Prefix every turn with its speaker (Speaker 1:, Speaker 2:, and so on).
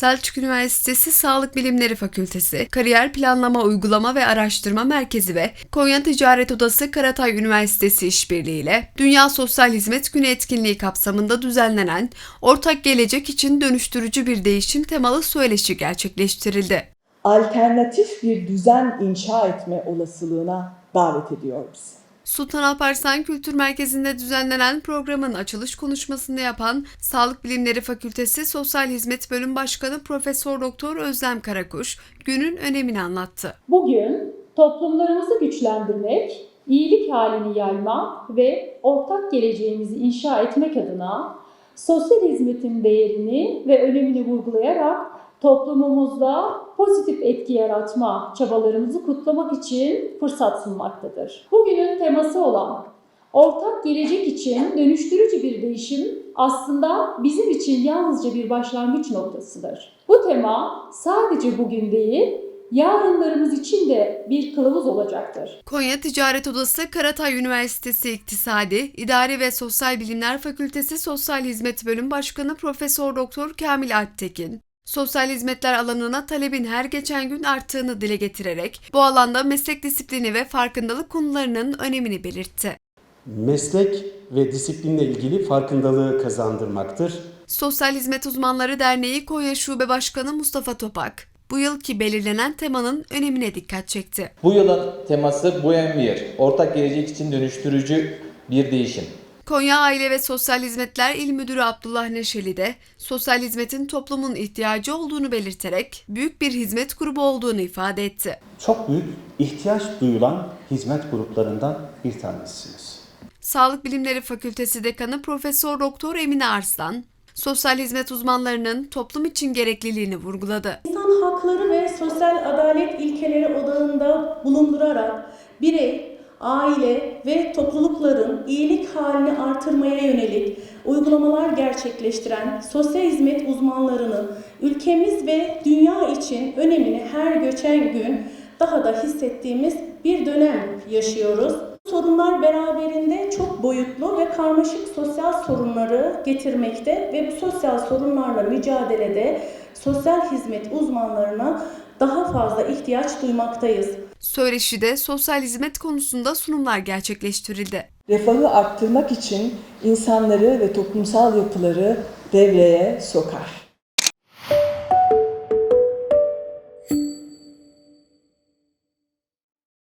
Speaker 1: Selçuk Üniversitesi Sağlık Bilimleri Fakültesi, Kariyer Planlama Uygulama ve Araştırma Merkezi ve Konya Ticaret Odası Karatay Üniversitesi işbirliğiyle Dünya Sosyal Hizmet Günü etkinliği kapsamında düzenlenen Ortak Gelecek için Dönüştürücü Bir Değişim temalı söyleşi gerçekleştirildi.
Speaker 2: alternatif bir düzen inşa etme olasılığına davet ediyor bizi.
Speaker 1: Sultan Alparslan Kültür Merkezi'nde düzenlenen programın açılış konuşmasını yapan Sağlık Bilimleri Fakültesi Sosyal Hizmet Bölüm Başkanı Profesör Doktor Özlem Karakuş günün önemini anlattı.
Speaker 3: Bugün toplumlarımızı güçlendirmek, iyilik halini yaymak ve ortak geleceğimizi inşa etmek adına sosyal hizmetin değerini ve önemini vurgulayarak toplumumuzda pozitif etki yaratma çabalarımızı kutlamak için fırsat sunmaktadır. Bugünün teması olan ortak gelecek için dönüştürücü bir değişim aslında bizim için yalnızca bir başlangıç noktasıdır. Bu tema sadece bugün değil, yarınlarımız için de bir kılavuz olacaktır.
Speaker 1: Konya Ticaret Odası Karatay Üniversitesi İktisadi, İdari ve Sosyal Bilimler Fakültesi Sosyal Hizmet Bölüm Başkanı Profesör Doktor Kamil Alptekin, sosyal hizmetler alanına talebin her geçen gün arttığını dile getirerek bu alanda meslek disiplini ve farkındalık konularının önemini belirtti.
Speaker 4: meslek ve disiplinle ilgili farkındalığı kazandırmaktır.
Speaker 1: Sosyal Hizmet Uzmanları Derneği Konya Şube Başkanı Mustafa Topak, bu yılki belirlenen temanın önemine dikkat çekti.
Speaker 5: Bu yılın teması Buenvir, ortak gelecek için dönüştürücü bir değişim.
Speaker 1: Konya Aile ve Sosyal Hizmetler İl Müdürü Abdullah Neşeli de sosyal hizmetin toplumun ihtiyacı olduğunu belirterek büyük bir hizmet grubu olduğunu ifade etti.
Speaker 6: çok büyük ihtiyaç duyulan hizmet gruplarından bir tanesiniz.
Speaker 1: Sağlık Bilimleri Fakültesi Dekanı Profesör Doktor Emine Arslan, sosyal hizmet uzmanlarının toplum için gerekliliğini vurguladı.
Speaker 7: İnsan hakları ve sosyal adalet ilkeleri odağında bulundurarak birey, aile ve toplulukların iyilik halini artırmaya yönelik uygulamalar gerçekleştiren sosyal hizmet uzmanlarının ülkemiz ve dünya için önemini her geçen gün daha da hissettiğimiz bir dönem yaşıyoruz. Sorunlar beraberinde çok boyutlu ve karmaşık sosyal sorunları getirmekte ve bu sosyal sorunlarla mücadelede sosyal hizmet uzmanlarına daha fazla ihtiyaç duymaktayız.
Speaker 1: Söyleşide sosyal hizmet konusunda sunumlar gerçekleştirildi.
Speaker 2: Refahı arttırmak için insanları ve toplumsal yapıları devreye sokar.